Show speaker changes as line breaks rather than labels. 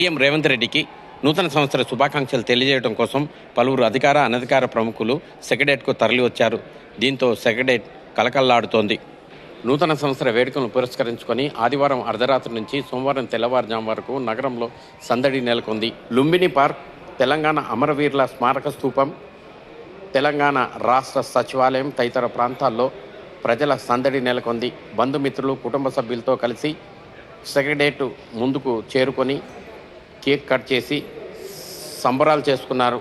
CM Revanth రెడ్డికి నూతన సంవత్సర శుభాకాంక్షలు తెలియజేయడం కోసం పలువురు అధికార అనధికార ప్రముఖులు సెక్రటేట్కు తరలివచ్చారు. దీంతో సెక్రటేట్ కలకల్లాడుతోంది. నూతన సంవత్సర వేడుకలను పురస్కరించుకొని ఆదివారం అర్ధరాత్రి నుంచి సోమవారం తెల్లవారుజాము వరకు నగరంలో సందడి నెలకొంది. లుంబిని పార్క్ తెలంగాణ అమరవీరుల స్మారక స్థూపం తెలంగాణ రాష్ట్ర సచివాలయం తదితర ప్రాంతాల్లో ప్రజల సందడి నెలకొంది. బంధుమిత్రులు కుటుంబ సభ్యులతో కలిసి సెక్రటేట్ ముందుకు చేరుకొని కేక్ కట్ చేసి సంబరాలు చేసుకున్నారు.